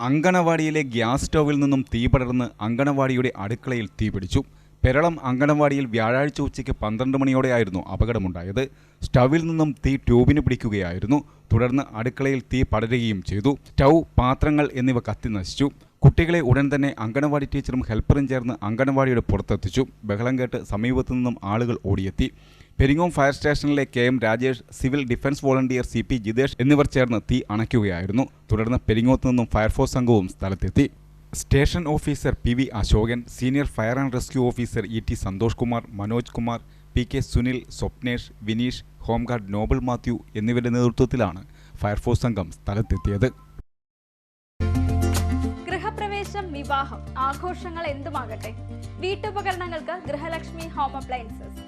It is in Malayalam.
അങ്കണവാടിയിലെ ഗ്യാസ് സ്റ്റൗവിൽ നിന്നും തീ പടർന്ന് അങ്കണവാടിയുടെ അടുക്കളയിൽ തീപിടിച്ചു പെരളം അങ്കണവാടിയിൽ വ്യാഴാഴ്ച ഉച്ചയ്ക്ക് പന്ത്രണ്ട് മണിയോടെയായിരുന്നു അപകടമുണ്ടായത്. സ്റ്റൗവിൽ നിന്നും തീ ട്യൂബിന് പിടിക്കുകയായിരുന്നു. തുടർന്ന് അടുക്കളയിൽ തീ പടരുകയും ചെയ്തു. സ്റ്റൗ പാത്രങ്ങൾ എന്നിവ കത്തി നശിച്ചു. കുട്ടികളെ ഉടൻ തന്നെ അങ്കണവാടി ടീച്ചറും ഹെൽപ്പറും ചേർന്ന് അങ്കണവാടിയുടെ പുറത്തെത്തിച്ചു. ബഹളം കേട്ട് സമീപത്തു നിന്നും ആളുകൾ ഓടിയെത്തി. പെരിങ്ങോം ഫയർ സ്റ്റേഷനിലെ K M Rajesh civil defence volunteer C P Jithesh എന്നിവർ ചേർന്ന് തീ അണയ്ക്കുകയായിരുന്നു. തുടർന്ന് പെരിങ്ങോത്ത് നിന്നും ഫയർഫോഴ്സ് സംഘവും സ്ഥലത്തെത്തി. Station officer P V Ashokan senior fire and rescue officer E T Santhosh Kumar Manoj Kumar P K Sunil Swapnesh Vineesh home guard Nobel Mathew എന്നിവരുടെ നേതൃത്വത്തിലാണ് ഫയർഫോഴ്സ് സംഘം സ്ഥലത്തെത്തിയത്. ഗൃഹപ്രവേശം വിവാഹം ആഘോഷങ്ങൾ എന്തുമാകട്ടെ? വീട്ടുപകരണങ്ങൾക്ക് ഗൃഹലക്ഷ്മി ഹോം അപ്ലയൻസസ്.